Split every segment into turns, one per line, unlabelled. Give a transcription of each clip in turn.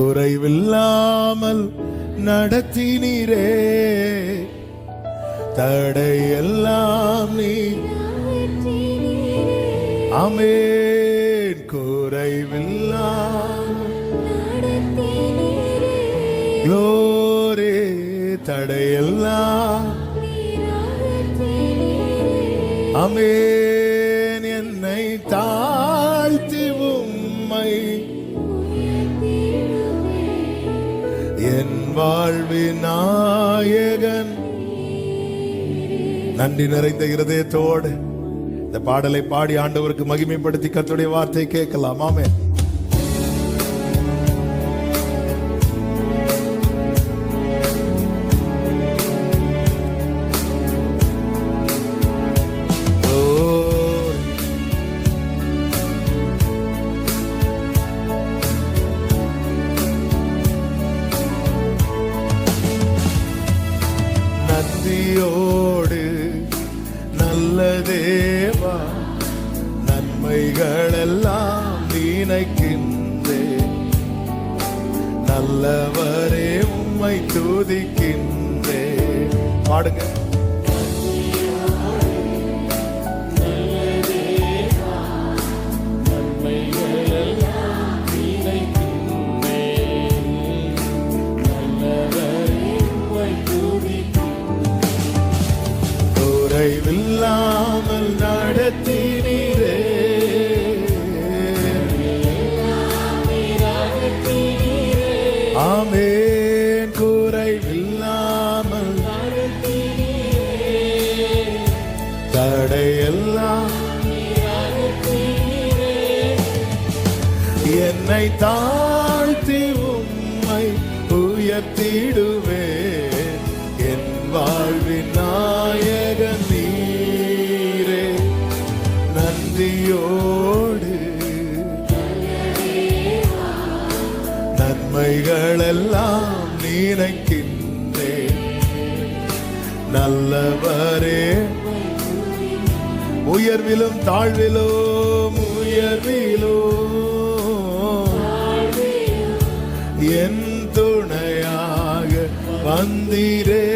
குறைவில்லாமல் நடத்தினீரே. தடையெல்லாம் நீ அமேன். குறைவில்லாமல் க்ளோரே தடையெல்லாம் அமேன். என்னை தாழ்த்தி உம்மை என் நன்றி நிறைந்த இருதயத்தோடு இந்த பாடலை பாடி ஆண்டவருக்கு மகிமைப்படுத்தி கத்துடைய வார்த்தை கேட்கலாம். ஆமே நன்றியோடு நல்ல தேவா நன்மைகளெல்லாம் நினைக்கின்றே நல்லவரே உம்மை துதிக்கின்றே பாடுங்க. குறைவில்லாமல் நடத்தினீரே ஆமேன். குறைவில்லாமல் தடையெல்லாம் என்னை தாழ்த்தி உம்மை உயர்த்திடு. நன்மைகளெல்லாம் நினைக்கின்றேன். நல்லவரே உயர்விலும் தாழ்விலும் உயர்விலும் என் துணையாக வந்தீரே.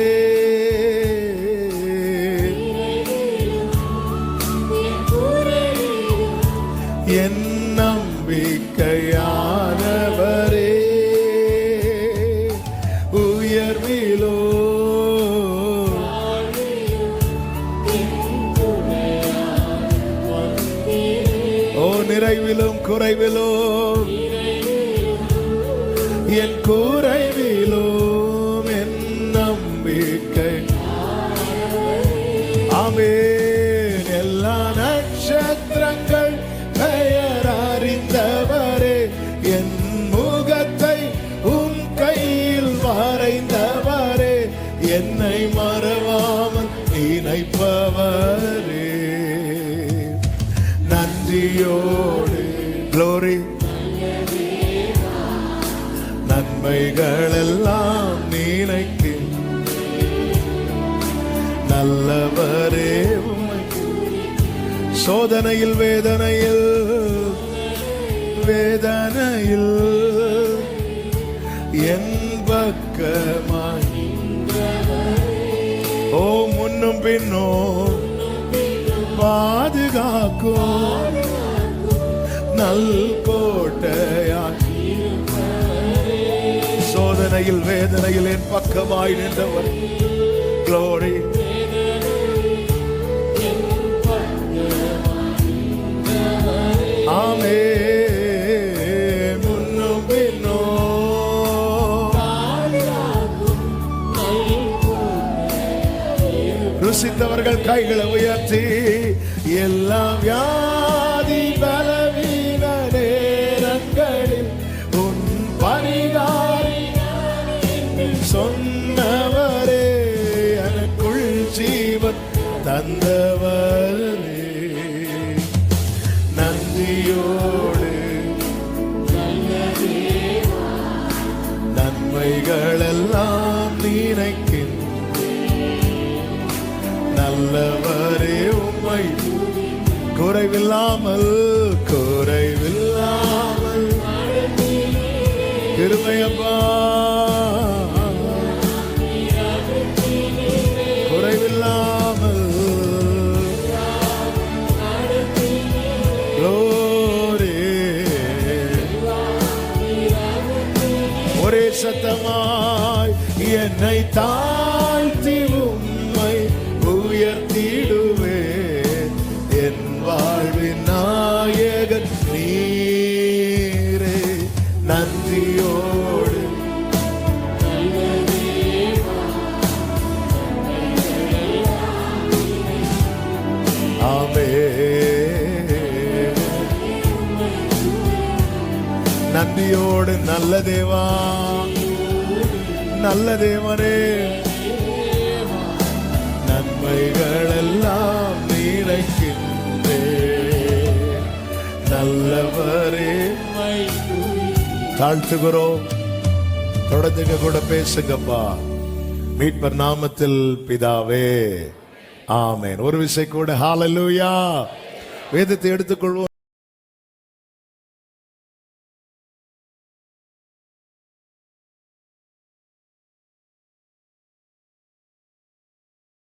உயர்விலோ ஓ நிறைவிலும் குறைவிலும் என் கூற நன்றியோடு க்ளோரி நன்மைகளெல்லாம் நினைக்கும் நல்லவரே சோதனையில் வேதனையில் வேதனையில். என் பக்கமாய். ஓ முன்னும் பின்னோ. பாதுகாக்கும். கல் கோட்டையாய் சோதனையில் வேதனையில் என் பக்கமாய் நின்றவர். க்ளோரி ஆமே முன்னும் பின்னோ ருசித்தவர்கள் கைகளை உயர்த்தி எல்லாம் வியாதி தந்தவரே நன்றியோடு நன்மைகளெல்லாம் நினைக்கின்ற நல்லவரே உம்மை குறைவில்லாமல் குறைவில்லாமல். கிருபை Glory. ஒரே சத்தமாய் என்னை தாழ்த்தி உம்மை உயர்த்திடுவே என் வாழ்வின் நாயகன் நீரே. நன்றியோடு. ஆமே நன்றியோடு நல்ல தேவா நல்ல தேவனே. நன்மைகளெல்லாம் எல்லாம் நல்லவரே. தாழ்த்துகிறோம். தொடர்ந்துங்க கூட பேசுங்கப்பா. மீட்பர் நாமத்தில் பிதாவே. ஆமேன். ஒரு விசை கூட. ஹாலலூயா வேதத்தை எடுத்துக்கொள்வோம்.